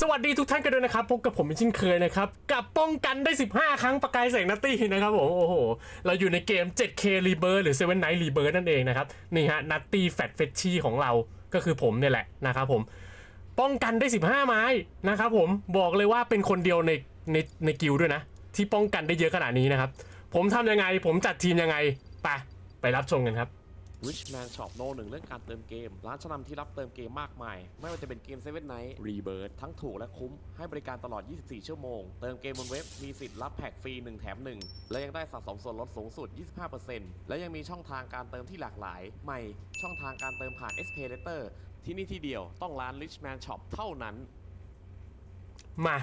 สวัสดีทุกท่านกันด้วยนะครับพบกับผมเป็นเช่นเคยนะครับ กับป้องกันได้ 15 ครั้งประกายแสงนัตตี้นะครับผมโอ้โห เราอยู่ในเกม 7K Rebirth หรือ Seven Night Rebirth นั่นเองนะครับ นี่ฮะนัตตี้แฟตเฟชชี่ของเราก็คือผมเนี่ยแหละนะครับผม ป้องกันได้ 15 ไม้นะครับผมบอกเลยว่าเป็นคนเดียวในในในกิลด์ด้วยนะ ที่ป้องกันได้เยอะขนาดนี้นะครับ ผมทำยังไงผมจัดทีมยังไงไปไปรับชมกันครับ Richman Shop โนหนึ่งเรื่องการเติมเกม ร้านชั้นนำที่รับเติมเกมมากมาย ไม่ว่าจะเป็นเกม Seven Night Rebirth ทั้งถูกและคุ้ม ให้บริการตลอด 24 ชั่วโมง เติมเกมบนเว็บ มีสิทธิ์รับแพ็กฟรี 1 แถม 1 และยังได้สะสมส่วนลดสูงสุด 25%และยังมีช่องทางการเติมที่หลากหลาย ใหม่ช่องทางการเติมผ่าน s p a y Later ที่นี่ที่เดียวต้องร้าน Richman Shop เท่านั้น มา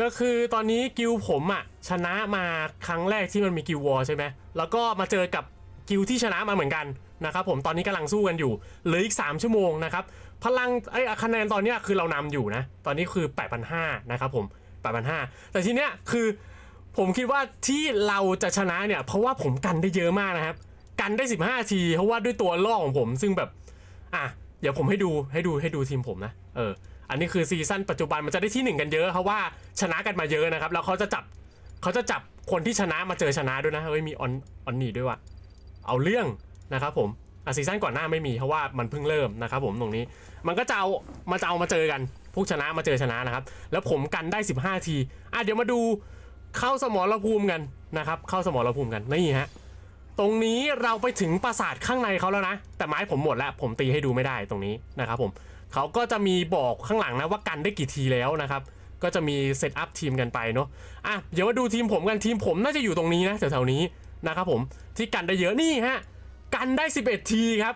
ก็คือตอนนี้กิลผมอะชนะมาครั้งแรกที่มันมีกิลวอร์ใช่ไหมแล้วก็มาเจอกับกิลที่ชนะมาเหมือนกัน นะครับผมตอนนี้กำลังสู้กันอยู่เหลืออีก 3 ชั่วโมงนะครับพลังไอ้คะแนนตอนนี้คือเรานำอยู่นะตอนนี้คือ 8,500นะครับผม8,500แต่ทีเนี้ยคือผมคิดว่าที่เราจะชนะเนี่ยเพราะว่าผมกันได้เยอะมากนะครับ กันได้ 15 ทีเพราะว่าด้วยตัวล่อของผมซึ่งแบบอะเดี๋ยวผมให้ดูให้ดูให้ดูทีมผมนะเอออันนี้คือซีซั่นปัจจุบันมันจะได้ที่หนึ่งกันเยอะเพราะว่าชนะกันมาเยอะนะครับแล้วเขาจะจับเขาจะจับคนที่ชนะมาเจอชนะด้วยนะเฮ้ยมีออนออนนี่ด้วยว่ะเอาเรื่อง นะครับผมอะซีซั่นก่อนหน้าไม่มีเพราะว่ามันเพิ่งเริ่มนะครับผมตรงนี้ มันก็จะเอามาจะเอามาเจอกันพวกชนะมาเจอชนะนะครับ แล้วผมกันได้ 15 ทีอะเดี๋ยวมาดูเข้าสมรภูมิกันนะครับ เข้าสมรภูมิกันนี่ฮะตรงนี้เราไปถึงปราสาทข้างในเขาแล้วนะ แต่ไม้ผมหมดแล้วผมตีให้ดูไม่ได้ตรงนี้นะครับผมเขาก็จะมีบอกข้างหลังนะว่ากันได้กี่ทีแล้วนะครับก็จะมีเซตอัพทีมกันไปเนาะอะเดี๋ยวมาดูทีมผมกันทีมผมน่าจะอยู่ตรงนี้นะแถวๆนี้นะครับผมที่กันได้เยอะนี่ฮะ กันได้ 11 ทีครับ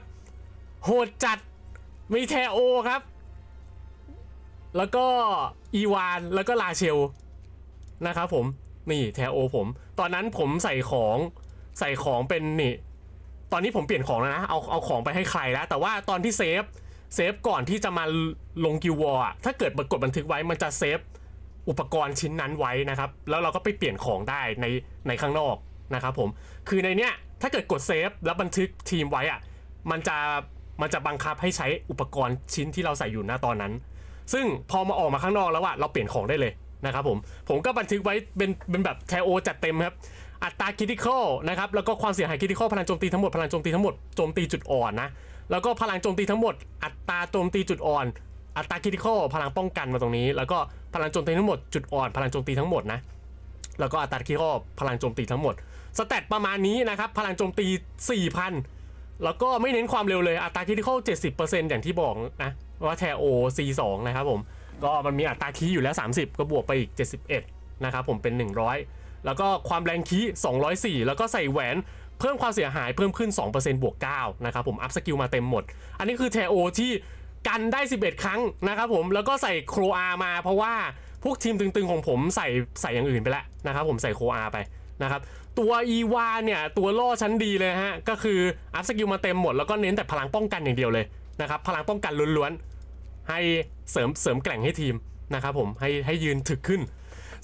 โหดจัดมีแทโอครับ แล้วก็อีวานแล้วก็ลาเชลนะครับผมนี่แทโอผม ตอนนั้นผมใส่ของใส่ของเป็นนี่ ตอนนี้ผมเปลี่ยนของแล้วนะ เอาเอาของไปให้ใครแล้ว แต่ว่าตอนที่เซฟเซฟก่อนที่จะมาลงกิววอร์ถ้าเกิดกดบันทึกไว้มันจะเซฟอุปกรณ์ชิ้นนั้นไว้นะครับ แล้วเราก็ไปเปลี่ยนของได้ในในข้างนอกนะครับผม คือในเนี้ย ถ้าเกิดกดเซฟแล้วบันทึกทีมไว้อะมันจะมันจะบังคับให้ใช้อุปกรณ์ชิ้นที่เราใส่อยู่ณตอนนั้น ซึ่งพอมาออกมาข้างนอกแล้วอะเราเปลี่ยนของได้เลยนะครับผมผมก็บันทึกไว้เป็นเป็นแบบแทโอจัดเต็มครับอัตราคิติคอลนะครับแล้วก็ความเสียหายคิติคอลพลังโจมตีทั้งหมดพลังโจมตีทั้งหมดโจมตีจุดอ่อนนะแล้วก็พลังโจมตีทั้งหมด อัตราโจมตีจุดอ่อน อัตราคิติคอลพลังป้องกันมาตรงนี้ แล้วก็พลังโจมตีทั้งหมดจุดอ่อน พลังโจมตีทั้งหมดนะแล้วก็อัตราคิติคอลพลังโจมตีทั้งหมด สแตทประมาณนี้นะครับ พลังโจมตี 4,000 แล้วก็ไม่เน้นความเร็วเลยอัตราคิติคอล70%อย่างที่บอกนะ ว่าแทโอ C2 นะครับผม ก็มันมีอัตราคีย์อยู่แล้ว 30 ก็บวกไปอีก 71 นะครับผมเป็น 100 แล้วก็ความแรงคีย์204 แล้วก็ใส่แหวนเพิ่มความเสียหายเพิ่มขึ้น 2%บวก 9 นะครับผมอัพสกิลมาเต็มหมด อันนี้คือแทโอที่กันได้ 11 ครั้งนะครับผมแล้วก็ใส่โครอามาเพราะว่าพวกทีมตึงๆของผมใส่ใส่อย่างอื่นไปแล้วนะครับผมใส่โครอาไปนะครับ ตัวอีวาเนี่ยตัวล่อชั้นดีเลยฮะ ก็คืออัพสกิลมาเต็มหมดแล้วก็เน้นแต่พลังป้องกันอย่างเดียวเลยนะครับพลังป้องกันล้วนๆ ให้เสริมเสริมแกร่งให้ทีมนะครับผมให้ให้ยืนถึกขึ้น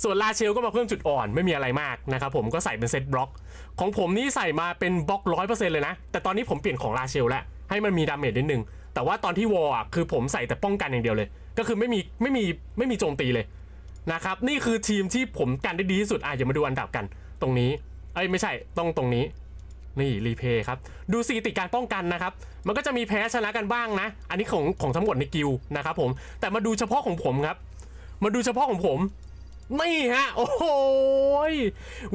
ส่วนลาเชลก็มาเพิ่มจุดอ่อนไม่มีอะไรมากนะครับผมก็ใส่เป็นเซตบล็อก ของผมนี่ใส่มาเป็นบล็อกร้อยเปอร์เซ็นต์เลยนะ แต่ตอนนี้ผมเปลี่ยนของลาเชลแล้วให้มันมีดาเมจนิดนึง แต่ว่าตอนที่วอร์อะคือผมใส่แต่ป้องกันอย่างเดียวเลย ก็คือไม่มีไม่มีไม่มีโจมตีเลยนะครับนี่คือทีมที่ผมกันได้ดีที่สุดอะอย่ามาดูอันดับกันตรงนี้ เอ้ยไม่ใช่ต้องตรงนี้ นี่รีเพย์ครับ ดูสถิติการป้องกันนะครับ มันก็จะมีแพ้ชนะกันบ้างนะ อันนี้ของของทั้งหมดในกิลนะครับผมแต่มาดูเฉพาะของผมครับ มาดูเฉพาะของผมนี่ฮะ โอ้โห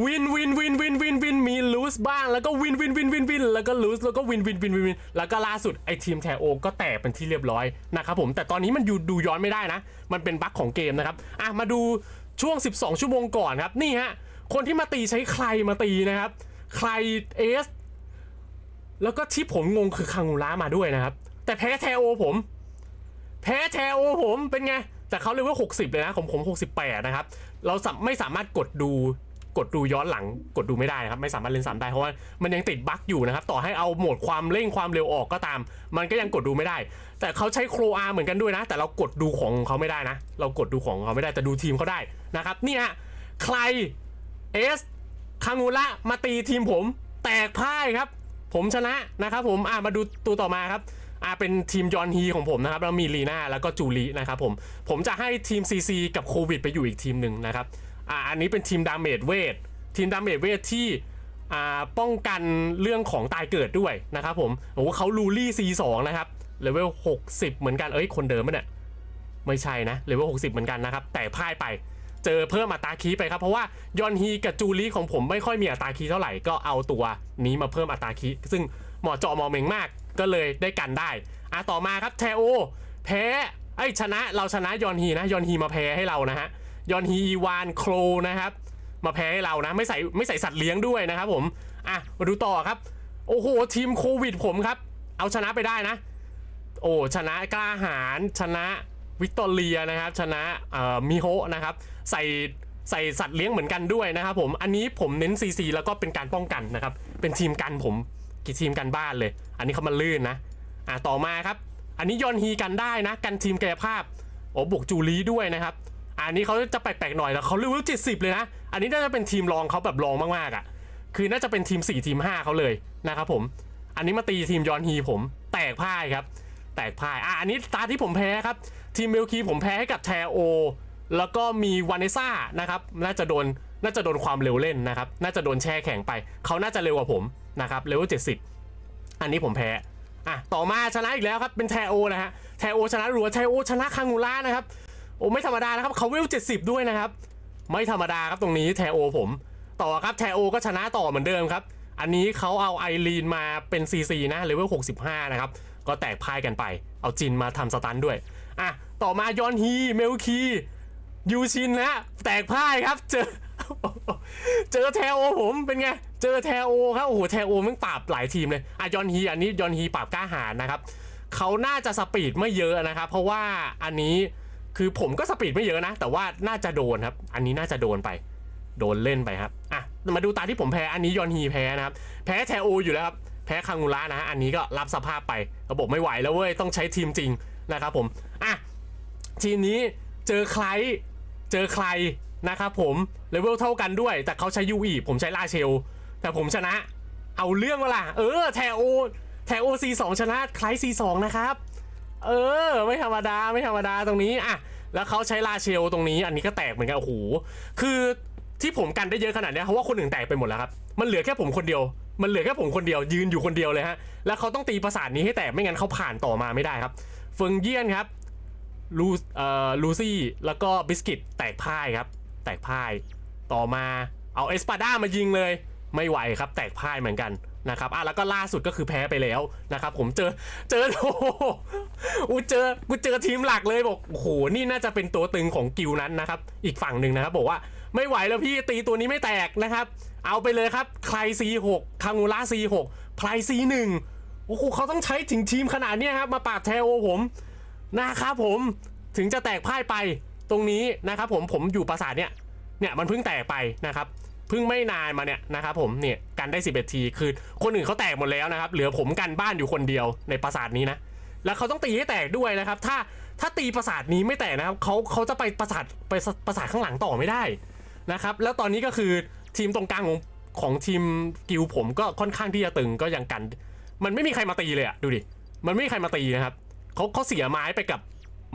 วินวินวินวินวินวินมีลูสบ้างแล้วก็วินวินวินวินวินแล้วก็ลูสแล้วก็วินวินวินวินวินแล้วก็ล่าสุดไอทีมแทโอก็แตกเป็นที่เรียบร้อยนะครับผมแต่ตอนนี้มันอยู่ดูย้อนไม่ได้นะ มันเป็นบั๊กของเกมนะครับ อะมาดูช่วง 12 ชั่วโมงก่อนครับ นี่ฮะ คนที่มาตีใช้ใครมาตีนะครับ ใครเอส แล้วก็ที่ผมงงคือคังงูระมาด้วยนะครับ แต่แพ้แทโอผม แพ้แทโอผมเป็นไง แต่เขาเลยว่า 60 เลยนะของผม 68 นะครับ เราไม่สามารถกดดูกดดูย้อนหลังกดดูไม่ได้นะครับ ไม่สามารถเล่นซ้ำได้เพราะว่ามันยังติดบั๊กอยู่นะครับ ต่อให้เอาโหมดความเร่งความเร็วออกก็ตาม มันก็ยังกดดูไม่ได้ แต่เขาใช้โครอาเหมือนกันด้วยนะ แต่เรากดดูของเขาไม่ได้นะ เรากดดูของเขาไม่ได้แต่ดูทีมเขาได้นะครับ เนี่ยใคร เอสคังงูระมาตีทีมผม แตกพ่ายครับ ผมชนะนะครับผมอะมาดูตัวต่อมาครับอ่าเป็นทีมยอนฮีของผมนะครับ แล้วมีลีน่าแล้วก็จูลีนะครับผม ผมจะให้ทีม CC กับโควิดไปอยู่อีกทีมหนึ่งนะครับอ่าอันนี้เป็นทีมดาเมจเวททีมดาเมจเวทที่อ่าป้องกันเรื่องของตายเกิดด้วยนะครับผมโอ้โหเขาลูลี่ C2 นะครับเลเวล60 เหมือนกันเอ้ยคนเดิมปะเนี่ยไม่ใช่นะเลเวล60 เหมือนกันนะครับ แต่พ่ายไป เจอเพิ่มอัตราคีไปครับ เพราะว่ายอนฮีกับจูลีของผมไม่ค่อยมีอัตราคีเท่าไหร่ก็เอาตัวนี้มาเพิ่มอัตราคีซึ่งเหมาะเจาะเหมาะเหม่งมากก็เลยได้กันได้อะต่อมาครับเทโอแพ้ไอ้ชนะเราชนะยอนฮีนะยอนฮีมาแพ้ให้เรานะฮะยอนฮีอีวานโครนะครับ มาแพ้ให้เรานะ ไม่ใส่ไม่ใส่สัตว์เลี้ยงด้วยนะครับผมอะมาดูต่อครับ โอ้โหทีมโควิดผมครับ เอาชนะไปได้นะ โอ้ชนะกล้าหาญชนะวิกตอเรียนะครับ ชนะเอ่อมิโฮนะครับ ใส่ใส่สัตว์เลี้ยงเหมือนกันด้วยนะครับผมอันนี้ผมเน้น CC แล้วก็เป็นการป้องกันนะครับ เป็นทีมกันผมกี่ทีมกันบ้านเลย อันนี้เขามาลื่นนะอะต่อมาครับ อันนี้ยอนฮีกันได้นะ กันทีมกายภาพโอ้บวกจูลีด้วยนะครับ อันนี้เขาจะแปลกๆหน่อยแล้วเขาเลเวลเจ็ดสิบเลยนะ อันนี้น่าจะเป็นทีมรองเขาแบบรองมากๆอะ คือน่าจะเป็นทีม 4 ทีม 5เขาเลยนะครับผม อันนี้มาตีทีมยอนฮีผมแตกพ่ายครับ แตกพ่ายอะอันนี้ตาที่ผมแพ้ครับ ทีมเมลคีผมแพ้ให้กับแทโอ แล้วก็มีวานเนซ่านะครับน่าจะโดนน่าจะโดนความเร็วเล่นนะครับ น่าจะโดนแช่แข็งไป เขาน่าจะเร็วกว่าผมนะครับเลเวล70อันนี้ผมแพ้อะต่อมาชนะอีกแล้วครับเป็นแทโอนะฮะแทโอชนะรัวแทโอชนะคางูล่านะครับโอ้ไม่ธรรมดานะครับเขาเวล70ด้วยนะครับ ไม่ธรรมดาครับตรงนี้แทโอผม ต่อครับแทโอก็ชนะต่อเหมือนเดิมครับอันนี้เขาเอาไอรีนมาเป็น CC นะเลเวล65 นะครับ ก็แตกพ่ายกันไป เอาจินมาทำสตันด้วย อะ ต่อมายอนฮี เมลคี ยูชินนะแตกพ่ายครับ เจอ เจอแทโอผมเป็นไง เจอแทโอครับโอ้โหแทโอมันปราบหลายทีมเลยอะยอนฮีอันนี้ยอนฮีปราบกล้าหาญนะครับเขาน่าจะสปีดไม่เยอะนะครับ เพราะว่าอันนี้คือผมก็สปีดไม่เยอะนะ แต่ว่าน่าจะโดนครับ อันนี้น่าจะโดนไป โดนเล่นไปครับอะมาดูตาที่ผมแพ้อันนี้ยอนฮีแพ้นะครับ แพ้แทโออยู่แล้วครับแพ้คังงูระนะฮะอันนี้ก็รับสภาพไประบบไม่ไหวแล้วเว้ยต้องใช้ทีมจริงนะครับผมอะทีนี้เจอใคร เจอใครนะครับผมเลเวลเท่ากันด้วย แต่เขาใช้ยูอีผมใช้ลาเชล แต่ผมชนะ เอาเรื่องวะล่ะ เออแทโอแทโอซีสองชนะใครซีสองนะครับ เออ ไม่ธรรมดาไม่ธรรมดาตรงนี้อะแล้วเขาใช้ลาเชลตรงนี้ อันนี้ก็แตกเหมือนกันโอ้โหคือที่ผมกันได้เยอะขนาดนี้เพราะว่าคนอื่นแตกไปหมดแล้วครับมันเหลือแค่ผมคนเดียว มันเหลือแค่ผมคนเดียวยืนอยู่คนเดียวเลยฮะแล้วเขาต้องตีประสาทนี้ให้แตกไม่งั้นเขาผ่านต่อมาไม่ได้ครับเฟิงเยี่ยนครับ ลูเอ่อลูซี่แล้วก็บิสกิตแตกพ่ายครับ แตกพ่าย ต่อมาเอาเอสปาด้ามายิงเลย ไม่ไหวครับ แตกพ่ายเหมือนกันนะครับอะแล้วก็ล่าสุดก็คือแพ้ไปแล้วนะครับ ผมเจอเจอโอ้โหอูเจอกูเจอทีมหลักเลยบอกโอ้โหนี่น่าจะเป็นตัวตึงของกิวนั้นนะครับ อีกฝั่งหนึ่งนะครับ บอกว่าไม่ไหวแล้วพี่ตีตัวนี้ไม่แตกนะครับ เอาไปเลยครับใคร C6 คางูล่า C6 ไพร C1 โอ้โหเขาต้องใช้ถึงทีมขนาดนี้ครับมาปราบแทโอผม นะครับผมถึงจะแตกพ่ายไปตรงนี้นะครับผมผมอยู่ปราสาทเนี่ยเนี่ยมันเพิ่งแตกไปนะครับเพิ่งไม่นานมาเนี่ยนะครับผมเนี่ยกันได้ 11 ทีคือคนอื่นเขาแตกหมดแล้วนะครับเหลือผมกันบ้านอยู่คนเดียวในปราสาทนี้นะแล้วเขาต้องตีให้แตกด้วยนะครับ ถ้าถ้าตีปราสาทนี้ไม่แตกนะครับเขาเขาจะไปปราสาทไปปราสาทข้างหลังต่อไม่ได้นะครับแล้วตอนนี้ก็คือทีมตรงกลางของของทีมกิลผมก็ค่อนข้างที่จะตึงก็ยังกัน มันไม่มีใครมาตีเลยอะดูดิมันไม่มีใครมาตีนะครับ เขาเขาเสียไม้ไปกับ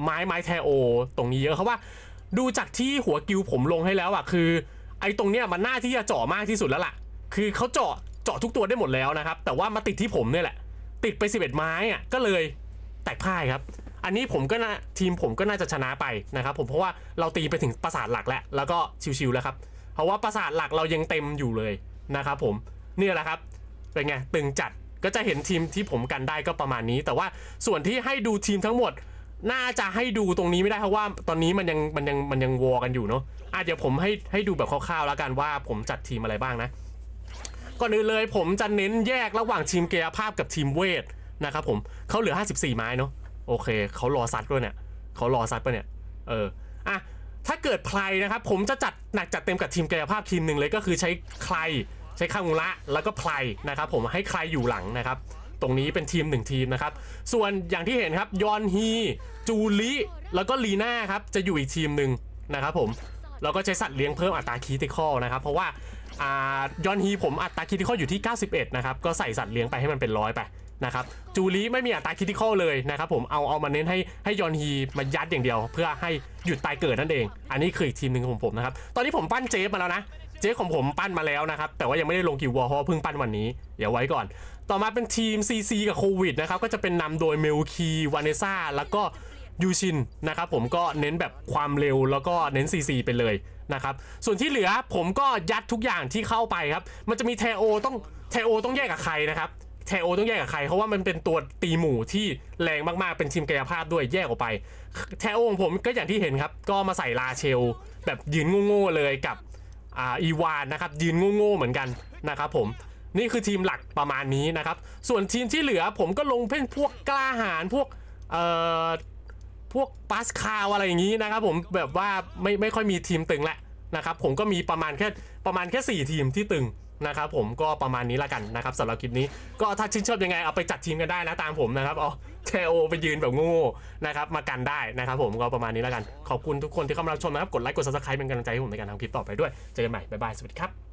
ไม้ไม้แทโอ ตรงนี้เยอะเขาว่า ดูจากที่หัวกิวผมลงให้แล้วอะคือ ไอ้ตรงเนี้ยมันน่าที่จะเจาะมากที่สุดแล้วล่ะ คือเขาเจาะเจาะทุกตัวได้หมดแล้วนะครับ แต่ว่ามาติดที่ผมเนี่ยแหละ ติดไป 11 ไม้อะก็เลยแตกพ่ายครับ อันนี้ผมก็น่าทีมผมก็น่าจะชนะไปนะครับ ผมเพราะว่าเราตีไปถึงประสาทหลักแล้วแล้วก็ชิวๆแล้วครับ เพราะว่าประสาทหลักเรายังเต็มอยู่เลยนะครับ ผมเนี่ยแหละครับเป็นไงตึงจัด ก็จะเห็นทีมที่ผมกันได้ก็ประมาณนี้ แต่ว่าส่วนที่ให้ดูทีมทั้งหมด น่าจะให้ดูตรงนี้ไม่ได้เพราะว่า ตอนนี้มันยังมันยังมันยังวอกันอยู่เนาะอะเดี๋ยวผมให้ให้ดูแบบคร่าวๆแล้วกันว่าผมจัดทีมอะไรบ้างนะก่อนอื่นเลยผมจะเน้นแยกระหว่างทีมเกายภาพกับทีมเวทนะครับผมเขาเหลือ 54 ไม้เนาะโอเคเขารอซัดด้วยเนี่ยเขารอซัดปะเนี่ยเอออะถ้าเกิดใครนะครับผมจะจัดหนักจัดเต็มกับทีมกายภาพทีมหนึ่งเลยก็คือใช้ใคร ใช้คางูระแล้วก็ไพรนะครับผมให้ใครอยู่หลังนะครับ ตรงนี้เป็นทีมหนึ่งทีมนะครับ ส่วนอย่างที่เห็นครับยอนฮีจูลิแล้วก็ลีน่าครับจะอยู่อีกทีมหนึ่งนะครับผมแล้วก็ใช้สัตว์เลี้ยงเพิ่มอัตราคีติคอลนะครับเพราะว่าอ่ายอนฮีผมอัตราคีติคอลอยู่ที่ 91 นะครับ ก็ใส่สัตว์เลี้ยงไปให้มันเป็นร้อยไปนะครับ จูริไม่มีอัตราคิติคอลเลยนะครับผม เอาเอามาเน้นให้ให้ยอนฮีมายัดอย่างเดียว เพื่อให้หยุดตายเกิดนั่นเอง อันนี้คืออีกทีมหนึ่งของผมนะครับ ตอนนี้ผมปั้นเจฟมาแล้วนะ เจ๊ของผมปั้นมาแล้วนะครับ แต่ว่ายังไม่ได้ลงกิววอลเพราะเพิ่งปั้นวันนี้เดี๋ยวไว้ก่อน ต่อมาเป็นทีม CC กับโควิดนะครับก็จะเป็นนำโดยเมลคีวานเนซ่าแล้วก็ยูชินนะครับผมก็เน้นแบบความเร็วแล้วก็เน้น CC ไปเลยนะครับส่วนที่เหลือผมก็ยัดทุกอย่างที่เข้าไปครับ มันจะมีเทโอต้องเทโอต้องแยกกับใครนะครับเทโอต้องแยกกับใครเพราะว่ามันเป็นตัวตีหมู่ที่แรงมากๆเป็นทีมกายภาพด้วยแยกออกไปเทโอของผมก็อย่างที่เห็นครับ ก็มาใส่ลาเชล แบบยืนโง่ๆเลยกับ อ่าอีวานนะครับยืนโง่ๆเหมือนกันนะครับผมนี่คือทีมหลักประมาณนี้นะครับ ส่วนทีมที่เหลือผมก็ลงเพ่นพวกกล้าหาญพวกเอ่อพวกปาสคาวอะไรอย่างนี้นะครับผมแบบว่าไม่ไม่ค่อยมีทีมตึงแหละนะครับผมก็มีประมาณแค่ประมาณแค่ 4 ทีมที่ตึงนะครับผมก็ประมาณนี้ละกันนะครับสำหรับคลิปนี้ก็ถ้าชื่นชอบยังไงเอาไปจัดทีมกันได้นะตามผมนะครับเอาเทโอไปยืนแบบโง่ๆนะครับมากันได้นะครับผมก็ประมาณนี้แล้วกัน ขอบคุณทุกคนที่เข้ามารับชมนะครับ กดไลค์กดซับสไครป์เป็นกำลังใจให้ผมในการทำคลิปต่อไปด้วย เจอกันใหม่ บ๊ายบาย สวัสดีครับ